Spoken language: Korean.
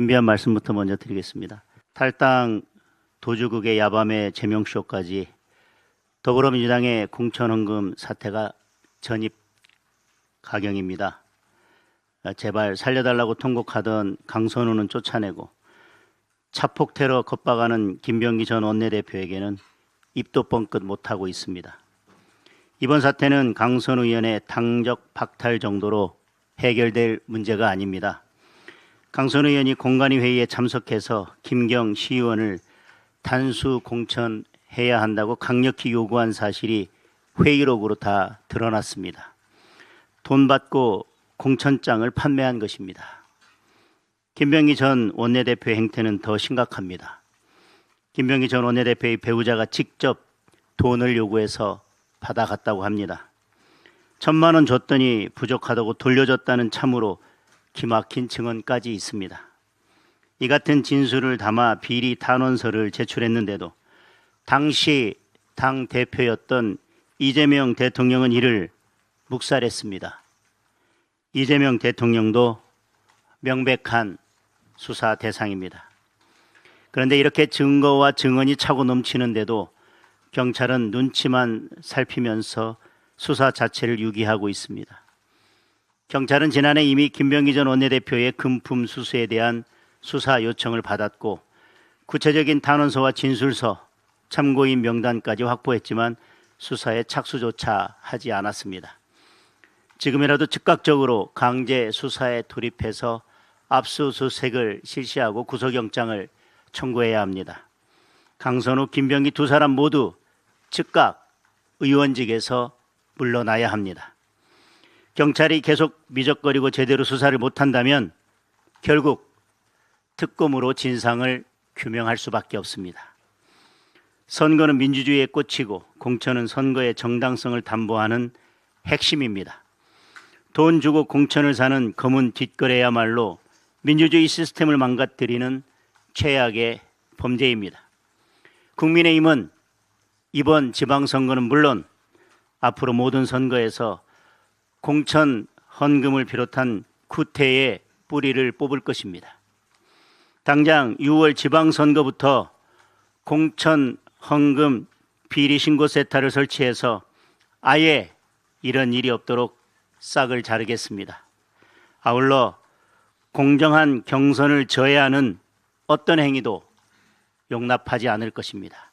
준비한 말씀부터 먼저 드리겠습니다. 탈당 도주국의 야밤의 제명쇼까지 더불어민주당의 공천헌금 사태가 전입 가경입니다. 아, 제발 살려달라고 통곡하던 강선우는 쫓아내고 차폭 테러 겁박하는 김병기 전 원내대표에게는 입도 뻥끗 못하고 있습니다. 이번 사태는 강선우 의원의 당적 박탈 정도로 해결될 문제가 아닙니다. 강선우 의원이 공간위 회의에 참석해서 김경 시의원을 단수 공천해야 한다고 강력히 요구한 사실이 회의록으로 다 드러났습니다. 돈 받고 공천장을 판매한 것입니다. 김병기 전 원내대표의 행태는 더 심각합니다. 김병기 전 원내대표의 배우자가 직접 돈을 요구해서 받아갔다고 합니다. 천만 원 줬더니 부족하다고 돌려줬다는 참으로 기막힌 증언까지 있습니다. 이 같은 진술을 담아 비리 탄원서를 제출했는데도 당시 당 대표였던 이재명 대통령은 이를 묵살했습니다. 이재명 대통령도 명백한 수사 대상입니다. 그런데 이렇게 증거와 증언이 차고 넘치는데도 경찰은 눈치만 살피면서 수사 자체를 유기하고 있습니다. 경찰은 지난해 이미 김병기 전 원내대표의 금품 수수에 대한 수사 요청을 받았고 구체적인 탄원서와 진술서, 참고인 명단까지 확보했지만 수사에 착수조차 하지 않았습니다. 지금이라도 즉각적으로 강제 수사에 돌입해서 압수수색을 실시하고 구속영장을 청구해야 합니다. 강선우, 김병기 두 사람 모두 즉각 의원직에서 물러나야 합니다. 경찰이 계속 미적거리고 제대로 수사를 못한다면 결국 특검으로 진상을 규명할 수밖에 없습니다. 선거는 민주주의의 꽃이고 공천은 선거의 정당성을 담보하는 핵심입니다. 돈 주고 공천을 사는 검은 뒷거래야말로 민주주의 시스템을 망가뜨리는 최악의 범죄입니다. 국민의힘은 이번 지방선거는 물론 앞으로 모든 선거에서 공천 헌금을 비롯한 구태의 뿌리를 뽑을 것입니다. 당장 6월 지방선거부터 공천 헌금 비리 신고 세타를 설치해서 아예 이런 일이 없도록 싹을 자르겠습니다. 아울러 공정한 경선을 저해하는 어떤 행위도 용납하지 않을 것입니다.